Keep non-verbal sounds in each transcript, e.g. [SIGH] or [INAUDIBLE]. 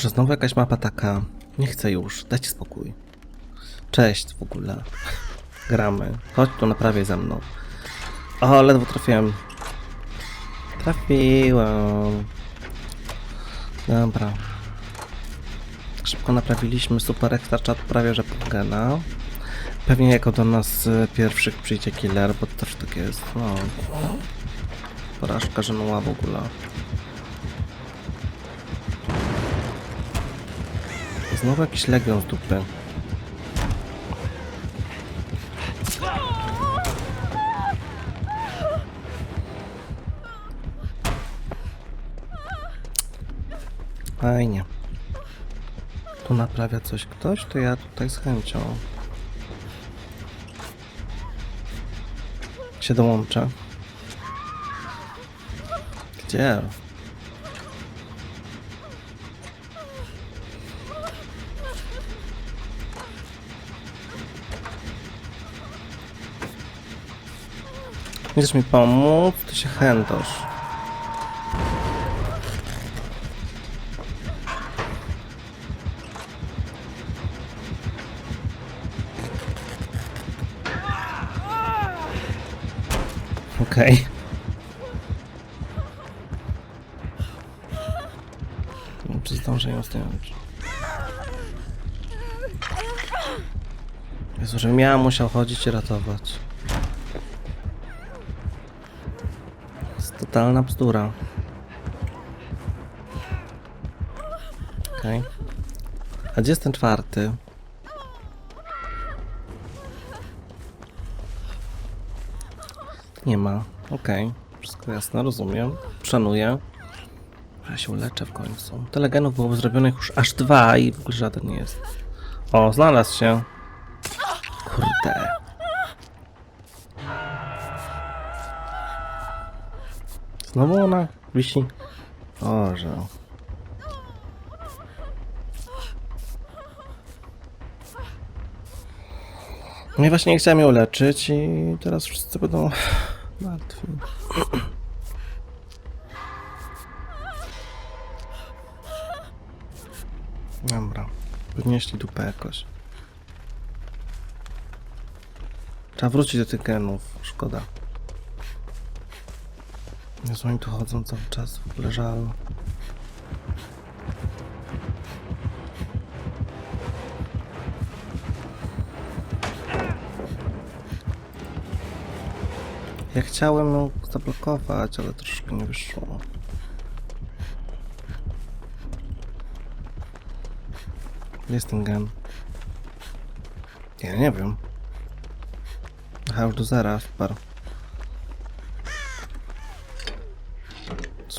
Boże, znowu jakaś mapa taka. Nie chcę już, dajcie spokój. Cześć w ogóle. Gramy. Chodź tu, naprawię ze mną. O, ledwo trafiłem. Trafiłem. Dobra. Szybko naprawiliśmy super czat prawie że pod gena. Pewnie jako do nas z pierwszych przyjdzie killer, bo to też tak jest. No. Porażka, że w ogóle. Znowu jakiś legion z dupy. Fajnie. Tu naprawia coś ktoś, to ja tutaj z chęcią się dołączę. Gdzie? Chcesz mi pomóc? To się chętasz. Okej. Okay. Czy zdążę ją zdjąć? Jezu, że ja musiał chodzić i ratować. Totalna bzdura. Okej. Okay. A gdzie jest ten czwarty? Nie ma. Okej. Wszystko jasne, rozumiem. Szanuję. Ja się uleczę w końcu. Tyle genów byłoby zrobionych już aż dwa i w ogóle żaden nie jest. O, znalazł się. Kurde. Znowu ona wisi. O, że. No właśnie nie chciałem ją leczyć i teraz wszyscy będą martwi. Dobra. Podnieśli dupę jakoś. Trzeba wrócić do tych genów. Szkoda. Jezu, oni tu chodzą cały czas. W ogóle żal. Ja chciałem ją zablokować, ale troszkę nie wyszło. Jest ten gen? Ja nie wiem. Aha, już do zera wparł.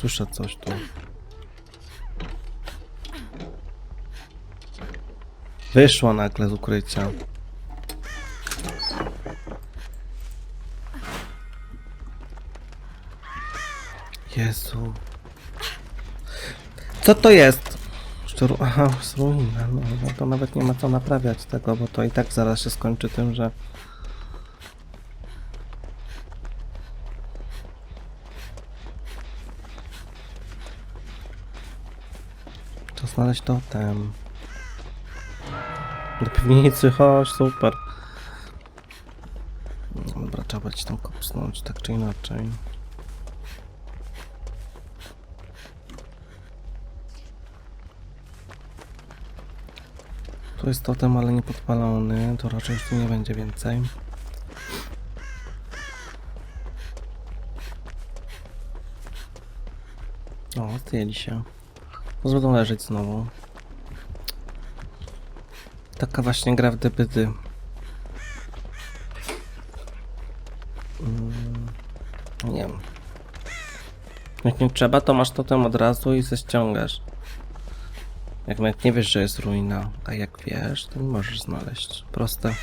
Słyszę coś tu. Wyszła nagle z ukrycia. Jezu. Co to jest? Szczur... Aha, ruina. No, no to nawet nie ma co naprawiać tego, bo to i tak zaraz się skończy tym, że... To znaleźć totem. Do piwnicy, chodź, super. Dobra, trzeba będzie tam kopsnąć, tak czy inaczej. Tu jest totem, ale nie podpalony, to raczej już tu nie będzie więcej. O, zdjęli się. Będą leżeć znowu. Taka właśnie gra w debyty. Mm, nie wiem. Jak nie trzeba, to masz totem od razu i ze ściągasz. Jak nawet nie wiesz, że jest ruina, a jak wiesz, to nie możesz znaleźć. Proste.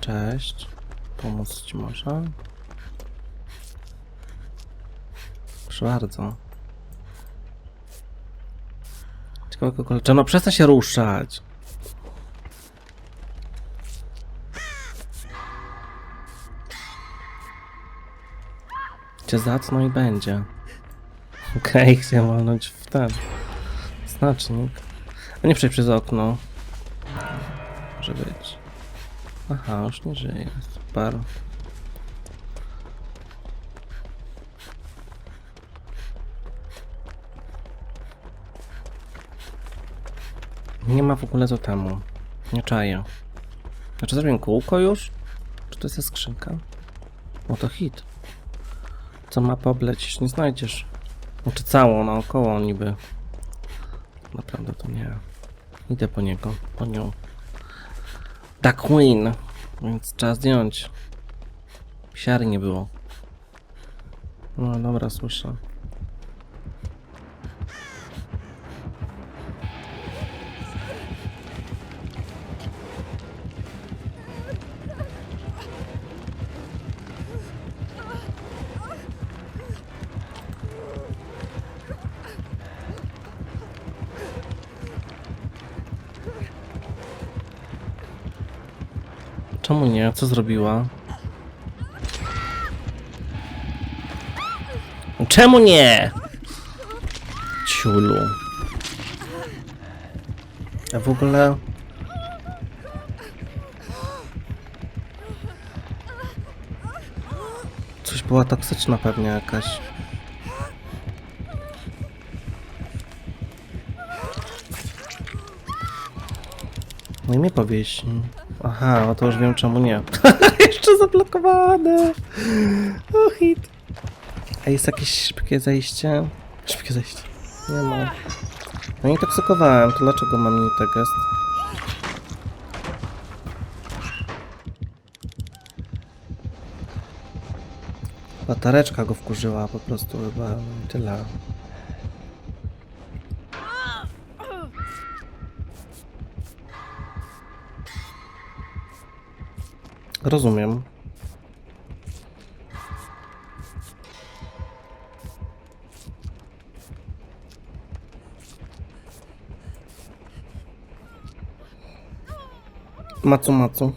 Cześć. Pomóc ci może? Proszę bardzo. Ciekawe kogo leczę. No przestań się ruszać. Cię zacno i będzie. Okej, [LAUGHS] chciałem walnąć w ten znacznik. A nie przejść przez okno. Może być. Aha, już nie żyje. Super. Nie ma w ogóle co temu. Nie czaję. Znaczy zrobię kółko już? Czy to jest skrzynka? O to hit. Co mapę oblecisz nie znajdziesz. Znaczy całą naokoło niby. Naprawdę to nie. Idę po niego, po nią. Da Queen, więc trzeba zdjąć. Siary nie było. No dobra, słyszę. Czemu nie? Co zrobiła? Czemu nie? Ciulu. A w ogóle... Coś była toksyczna pewnie jakaś. No i mnie powiesi. Aha, no to już wiem czemu nie. [LAUGHS] Jeszcze zablokowane. O hit. A jest jakieś szybkie zejście? Szybkie zejście. Nie ma. No i toksykowałem, to dlaczego mam nie tak jest? Batareczka go wkurzyła po prostu chyba tyle. Rozumiem. Macu macu.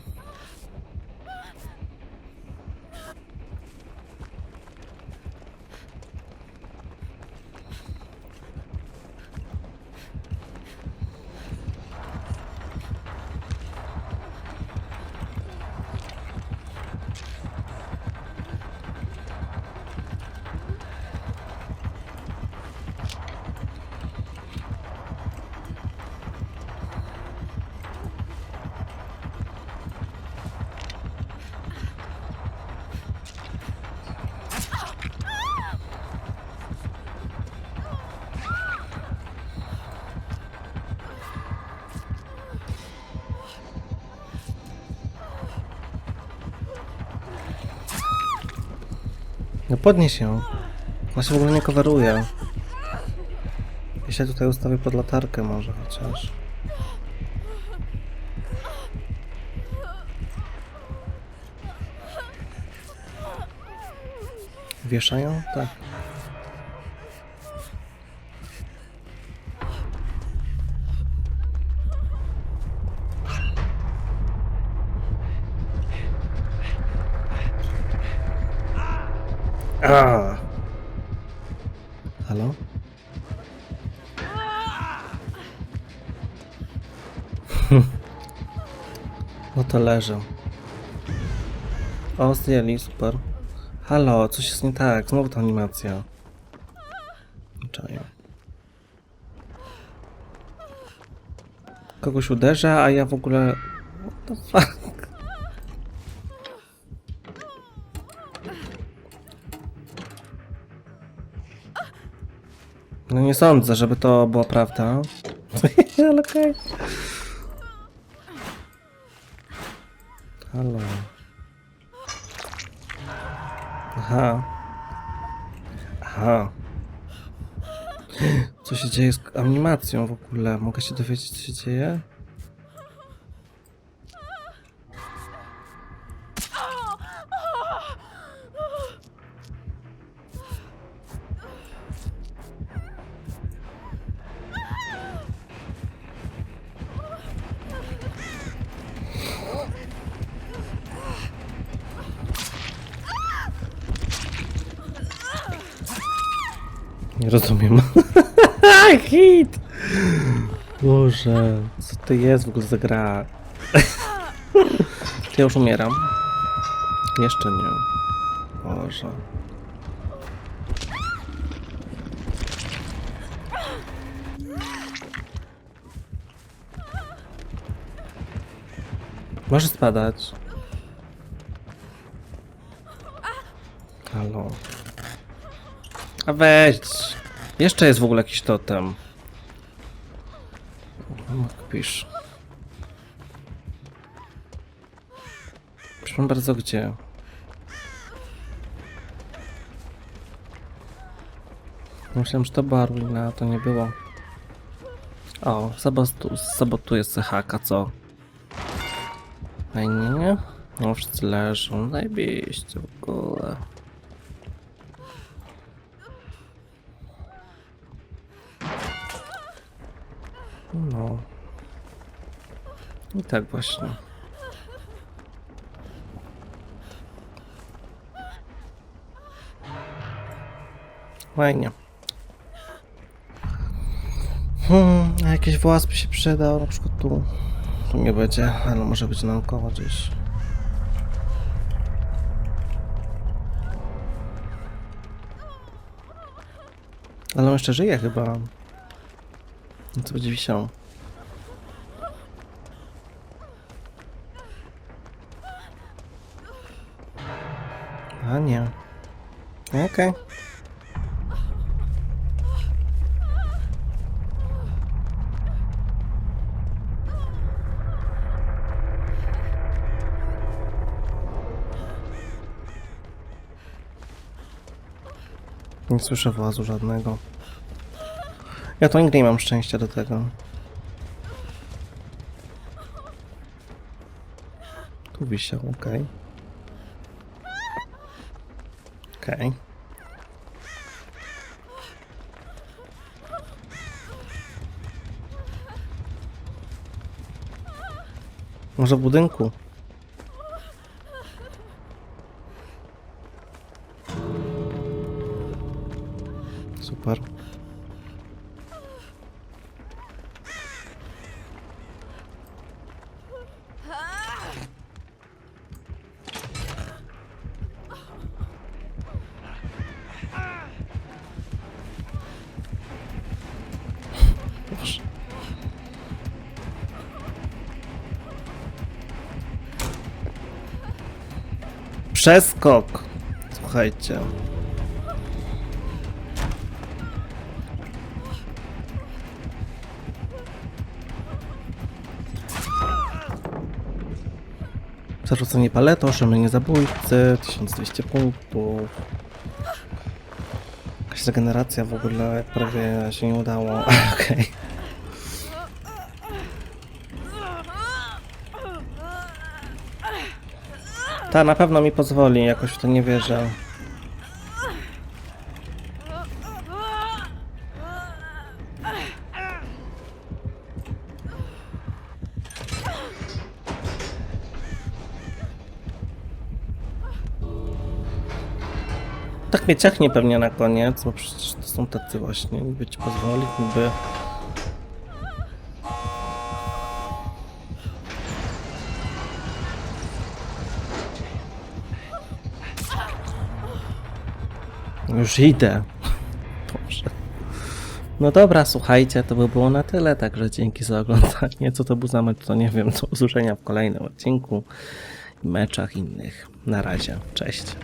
Podnieś ją. Ona się w ogóle nie coveruje. Ja się tutaj ustawię pod latarkę może chociaż. Wieszają? Tak. A. Halo? [LAUGHS] No to leżę. O, zdjęli, super. Halo, coś jest nie tak, znowu ta animacja. Czaję. Kogoś uderza, a ja w ogóle... What No nie sądzę, żeby to była prawda. [LAUGHS] Ale okej. Halo. Aha. Aha. Co się dzieje z animacją w ogóle? Mogę się dowiedzieć, co się dzieje? Nie rozumiem. [LAUGHS] Hit! Boże, co to jest w ogóle za gra? Czy ja już umieram? Jeszcze nie. Boże. Może spadać. Halo. A weź. Jeszcze jest w ogóle jakiś totem. Pisz. Przepraszam bardzo, gdzie? Myślałem, że to była ruina, a to nie było. O, sabotu, sabotuje haka, co? Fajnie, nie? No, wszyscy leżą, zajebiście w No. I tak właśnie. Fajnie. Hmm, a jakiś włas by się przydał, na przykład tu. Tu nie będzie, ale może być naokoło gdzieś. Ale on jeszcze żyje chyba. No co będzie wisiał? A nie. Okej. Nie słyszę włazu żadnego. Ja to nigdy nie mam szczęścia do tego. Tu wisiał, okej. Okej. Może w budynku? Super. Przeskok. Słuchajcie. Zarzucenie paletą, oszczędzenie zabójcy, 1200 punktów. Jakaś regeneracja w ogóle prawie się nie udało. [LAUGHS] Okej. Ta na pewno mi pozwoli, jakoś w to nie wierzę. Tak mnie ciachnie pewnie na koniec, bo przecież to są tacy właśnie, niby ci pozwoli, niby... Już idę. Boże. No dobra, słuchajcie, to by było na tyle, także dzięki za oglądanie. Co to był za mecz, to nie wiem. Do usłyszenia w kolejnym odcinku i meczach innych. Na razie, cześć.